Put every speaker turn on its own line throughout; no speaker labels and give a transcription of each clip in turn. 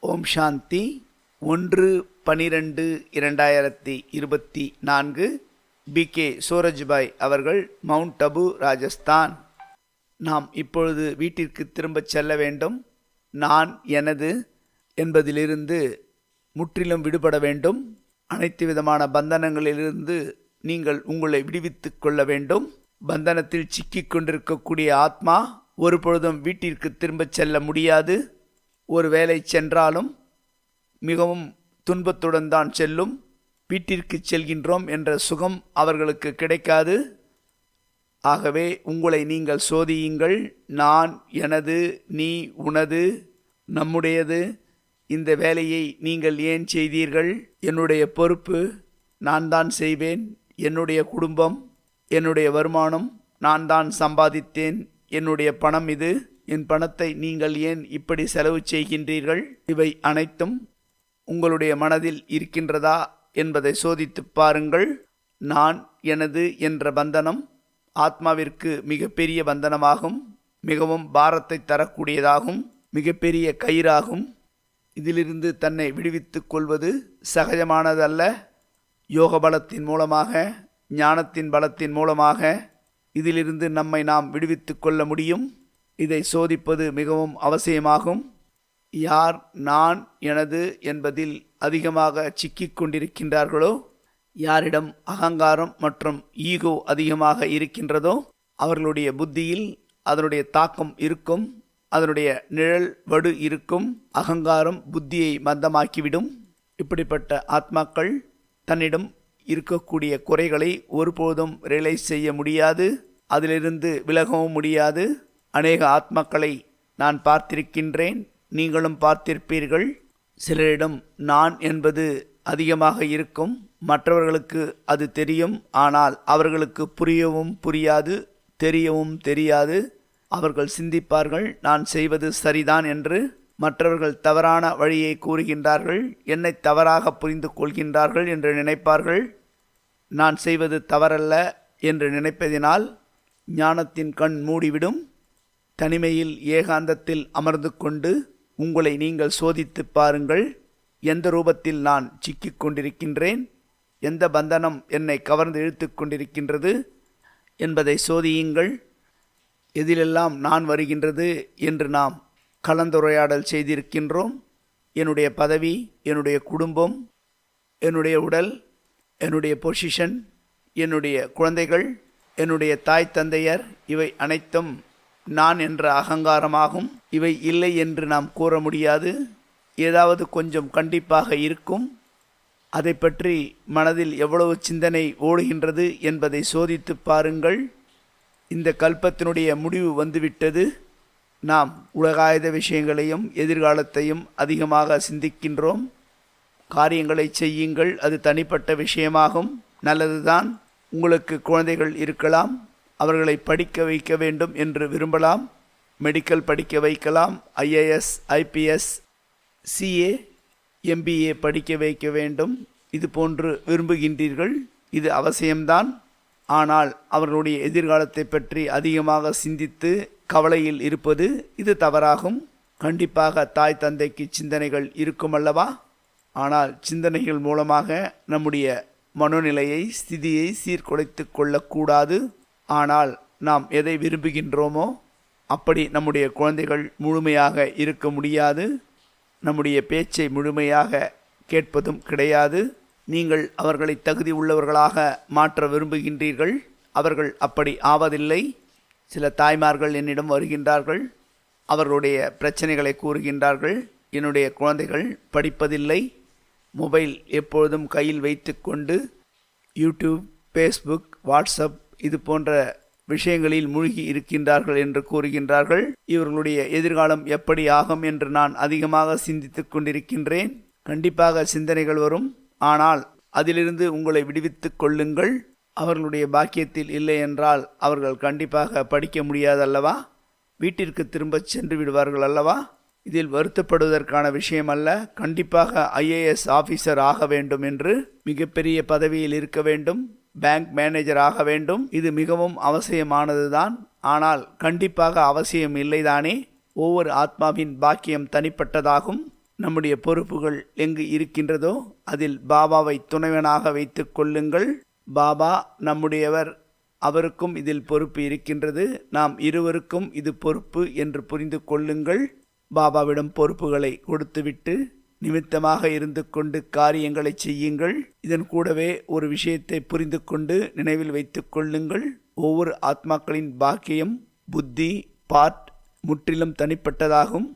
ஓம் சாந்தி. ஒன்று பனிரெண்டு இரண்டாயிரத்தி இருபத்தி நான்கு. பி. கே. சூரஜ்பாய் அவர்கள் மவுண்ட் அபு ராஜஸ்தான். நாம் இப்பொழுது வீட்டிற்கு திரும்பச் செல்ல வேண்டும். நான் எனது என்பதிலிருந்து முற்றிலும் விடுபட வேண்டும். அனைத்து விதமான பந்தனங்களிலிருந்து நீங்கள் உங்களை விடுவித்துக் கொள்ள வேண்டும். பந்தனத்தில் சிக்கிக் கொண்டிருக்கக்கூடிய ஆத்மா ஒரு பொழுதும் வீட்டிற்கு திரும்பச் செல்ல முடியாது. ஒருவேளை சென்றாலும் மிகவும் துன்பத்துடன் தான் செல்லும். வீட்டிற்கு செல்கின்றோம் என்ற சுகம் அவர்களுக்கு கிடைக்காது. ஆகவே உங்களை நீங்கள் சோதியுங்கள். நான் எனது நீ உனது நம்முடையது. இந்த வேலையை நீங்கள் ஏன் செய்தீர்கள்? என்னுடைய பொறுப்பு நான் தான் செய்வேன். என்னுடைய குடும்பம் என்னுடைய வருமானம் நான் தான் சம்பாதித்தேன். என்னுடைய பணம் இது. என் பணத்தை நீங்கள் ஏன் இப்படி செலவு செய்கின்றீர்கள்? இவை அனைத்தும் உங்களுடைய மனதில் இருக்கின்றதா என்பதை சோதித்து பாருங்கள். நான் எனது என்ற பந்தனம் ஆத்மாவிற்கு மிகப்பெரிய பந்தனமாகும் மிகவும் பாரத்தை தரக்கூடியதாகும் மிகப்பெரிய கயிறாகும். இதிலிருந்து தன்னை விடுவித்துக் கொள்வது சகஜமானதல்ல. யோக பலத்தின் மூலமாக ஞானத்தின் பலத்தின் மூலமாக இதிலிருந்து நம்மை நாம் விடுவித்துக் கொள்ள முடியும். இதை சோதிப்பது மிகவும் அவசியமாகும். யார் நான் எனது என்பதில் அதிகமாக சிக்கிக் கொண்டிருக்கின்றார்களோ யாரிடம் அகங்காரம் மற்றும் ஈகோ அதிகமாக இருக்கின்றதோ அவர்களுடைய புத்தியில் அதனுடைய தாக்கம் இருக்கும் அதனுடைய நிழல் வடு இருக்கும் அகங்காரம் புத்தியை மந்தமாக்கிவிடும். இப்படிப்பட்ட ஆத்மாக்கள் தன்னிடம் இருக்கக்கூடிய குறைகளை ஒருபோதும் ரியலைஸ் செய்ய முடியாது அதிலிருந்து விலகவும் முடியாது. அநேக ஆத்மாக்களை நான் பார்த்திருக்கின்றேன். நீங்களும் பார்த்திருப்பீர்கள். சிலரிடம் நான் என்பது அதிகமாக இருக்கும். மற்றவர்களுக்கு அது தெரியும். ஆனால் அவர்களுக்கு புரியவும் புரியாது தெரியவும் தெரியாது. அவர்கள் சிந்திப்பார்கள் நான் செய்வது சரிதான் என்று. மற்றவர்கள் தவறான வழியை கூறுகின்றார்கள் என்னை தவறாக புரிந்து கொள்கின்றார்கள் என்று நினைப்பார்கள். நான் செய்வது தவறல்ல என்று நினைப்பதினால் ஞானத்தின் கண் மூடிவிடும். தனிமையில் ஏகாந்தத்தில் அமர்ந்து கொண்டு உங்களை நீங்கள் சோதித்துப் பாருங்கள். எந்த ரூபத்தில் நான் சிக்கிக் கொண்டிருக்கின்றேன்? எந்த பந்தனம் என்னை கவர்ந்து இழுத்து கொண்டிருக்கின்றது? என்பதை சோதியுங்கள். எதிலெல்லாம் நான் வருகின்றது என்று நாம் கலந்துரையாடல் செய்திருக்கின்றோம். என்னுடைய பதவி என்னுடைய குடும்பம் என்னுடைய உடல் என்னுடைய பொசிஷன் என்னுடைய குழந்தைகள் என்னுடைய தாய் தந்தையர் இவை அனைத்தும் நான் என்ற அகங்காரமாகும். இவை இல்லை என்று நாம் கூற முடியாது. ஏதாவது கொஞ்சம் கண்டிப்பாக இருக்கும். அதை பற்றி மனதில் எவ்வளவு சிந்தனை ஓடுகின்றது என்பதை சோதித்து பாருங்கள். இந்த கல்பத்தினுடைய முடிவு வந்துவிட்டது. நாம் உலகாயுத விஷயங்களையும் எதிர்காலத்தையும் அதிகமாக சிந்திக்கின்றோம். காரியங்களை செய்யுங்கள். அது தனிப்பட்ட விஷயமாகும். நல்லதுதான். உங்களுக்கு குழந்தைகள் இருக்கலாம். அவர்களை படிக்க வைக்க வேண்டும் என்று விரும்பலாம். மெடிக்கல் படிக்க வைக்கலாம். ஐஏஎஸ் ஐபிஎஸ் சிஏ எம்பிஏ படிக்க வைக்க வேண்டும். இது போன்று விரும்புகின்றீர்கள். இது அவசியம்தான். ஆனால் அவர்களுடைய எதிர்காலத்தை பற்றி அதிகமாக சிந்தித்து கவலையில் இருப்பது இது தவறாகும். கண்டிப்பாக தாய் தந்தைக்கு சிந்தனைகள் இருக்கும் அல்லவா? ஆனால் சிந்தனைகள் மூலமாக நம்முடைய மனோநிலையை ஸ்திதியை சீர்குலைத்து கொள்ளக்கூடாது. ஆனால் நாம் எதை விரும்புகின்றோமோ அப்படி நம்முடைய குழந்தைகள் முழுமையாக இருக்க முடியாது. நம்முடைய பேச்சை முழுமையாக கேட்பதும் கிடையாது. நீங்கள் அவர்களை தகுதி உள்ளவர்களாக மாற்ற விரும்புகின்றீர்கள். அவர்கள் அப்படி ஆவதில்லை. சில தாய்மார்கள் என்னிடம் வருகின்றார்கள். அவர்களுடைய பிரச்சனைகளை கூறுகின்றார்கள். என்னுடைய குழந்தைகள் படிப்பதில்லை. மொபைல் எப்பொழுதும் கையில் வைத்துக்கொண்டு யூடியூப் ஃபேஸ்புக் வாட்ஸ்அப் இது போன்ற விஷயங்களில் மூழ்கி இருக்கின்றார்கள் என்று கூறுகின்றார்கள். இவர்களுடைய எதிர்காலம் எப்படி ஆகும் என்று நான் அதிகமாக சிந்தித்துக் கொண்டிருக்கின்றேன். கண்டிப்பாக சிந்தனைகள் வரும். ஆனால் அதிலிருந்து உங்களை விடுவித்துக் கொள்ளுங்கள். அவர்களுடைய பாக்கியத்தில் இல்லை என்றால் அவர்கள் கண்டிப்பாக படிக்க முடியாதல்லவா? வீட்டிற்கு திரும்பச் சென்று விடுவார்கள் அல்லவா? இதில் வருத்தப்படுவதற்கான விஷயம் அல்ல கண்டிப்பாக ஐஏஎஸ் ஆபீசர் ஆக வேண்டும் என்று மிகப்பெரிய பதவியில் இருக்க வேண்டும். பேங்க் மேனேஜர் ஆக வேண்டும். இது மிகவும் அவசியமானதுதான். ஆனால் கண்டிப்பாக அவசியம் இல்லைதானே? ஒவ்வொரு ஆத்மாவின் பாக்கியம் தனிப்பட்டதாகும். நம்முடைய பொறுப்புகள் எங்கு இருக்கின்றதோ அதில் பாபாவை துணைவனாக வைத்து கொள்ளுங்கள். பாபா நம்முடையவர். அவருக்கும் இதில் பொறுப்பு இருக்கின்றது. நாம் இருவருக்கும் இது பொறுப்பு என்று புரிந்து கொள்ளுங்கள். பாபாவிடம் பொறுப்புகளை கொடுத்துவிட்டு நிமித்தமாக இருந்து கொண்டு காரியங்களை செய்யுங்கள். இதன் கூடவே ஒரு விஷயத்தை புரிந்து கொண்டு நினைவில் வைத்துக் கொள்ளுங்கள். ஒவ்வொரு ஆத்மாக்களின் பாக்கியம் புத்தி பாட் முற்றிலும் தனிப்பட்டதாகும்.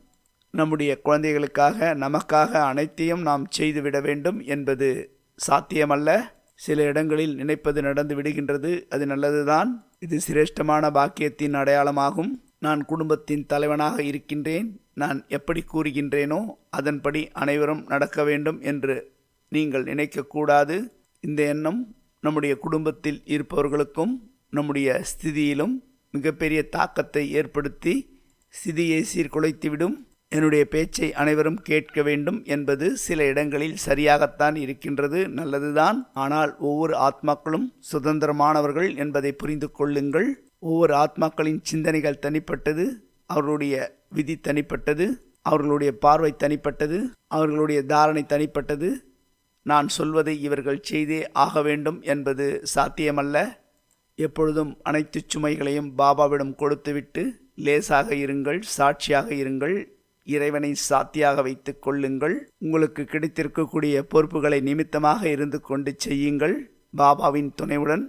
நம்முடைய குழந்தைகளுக்காக நமக்காக அனைத்தையும் நாம் செய்துவிட வேண்டும் என்பது சாத்தியமல்ல. சில இடங்களில் நினைப்பது நடந்து விடுகின்றது அது நல்லதுதான். இது சிரேஷ்டமான பாக்கியத்தின் அடையாளமாகும். நான் குடும்பத்தின் தலைவனாக இருக்கின்றேன். நான் எப்படி கூறுகின்றேனோ அதன்படி அனைவரும் நடக்க வேண்டும் என்று நீங்கள் நினைக்கக்கூடாது இந்த எண்ணம் நம்முடைய குடும்பத்தில் இருப்பவர்களுக்கும் நம்முடைய ஸ்திதியிலும் மிகப்பெரிய தாக்கத்தை ஏற்படுத்தி ஸ்திதியை சீர்குலைத்துவிடும். என்னுடைய பேச்சை அனைவரும் கேட்க வேண்டும் என்பது சில இடங்களில் சரியாகத்தான் இருக்கின்றது நல்லதுதான். ஆனால் ஒவ்வொரு ஆத்மாக்களும் சுதந்திரமானவர்கள் என்பதை புரிந்து கொள்ளுங்கள். ஒவ்வொரு ஆத்மாக்களின் சிந்தனைகள் தனிப்பட்டது அவர்களுடைய விதி தனிப்பட்டது அவர்களுடைய பார்வை தனிப்பட்டது அவர்களுடைய தாரணை தனிப்பட்டது. நான் சொல்வதை இவர்கள் செய்தே ஆக வேண்டும் என்பது சாத்தியமல்ல. எப்பொழுதும் அனைத்து சுமைகளையும் பாபாவிடம் கொடுத்துவிட்டு லேசாக இருங்கள் சாட்சியாக இருங்கள் இறைவனை சாத்தியாக வைத்துக் கொள்ளுங்கள். உங்களுக்கு கிடைத்திருக்கக்கூடிய பொறுப்புகளை நிமித்தமாக இருந்து கொண்டு செய்யுங்கள். பாபாவின் துணைவுடன்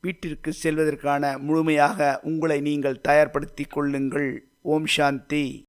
வீட்டிற்கு செல்வதற்கான முழுமையாக உங்களை நீங்கள் தயார்படுத்திக் கொள்ளுங்கள். ஓம் சாந்தி.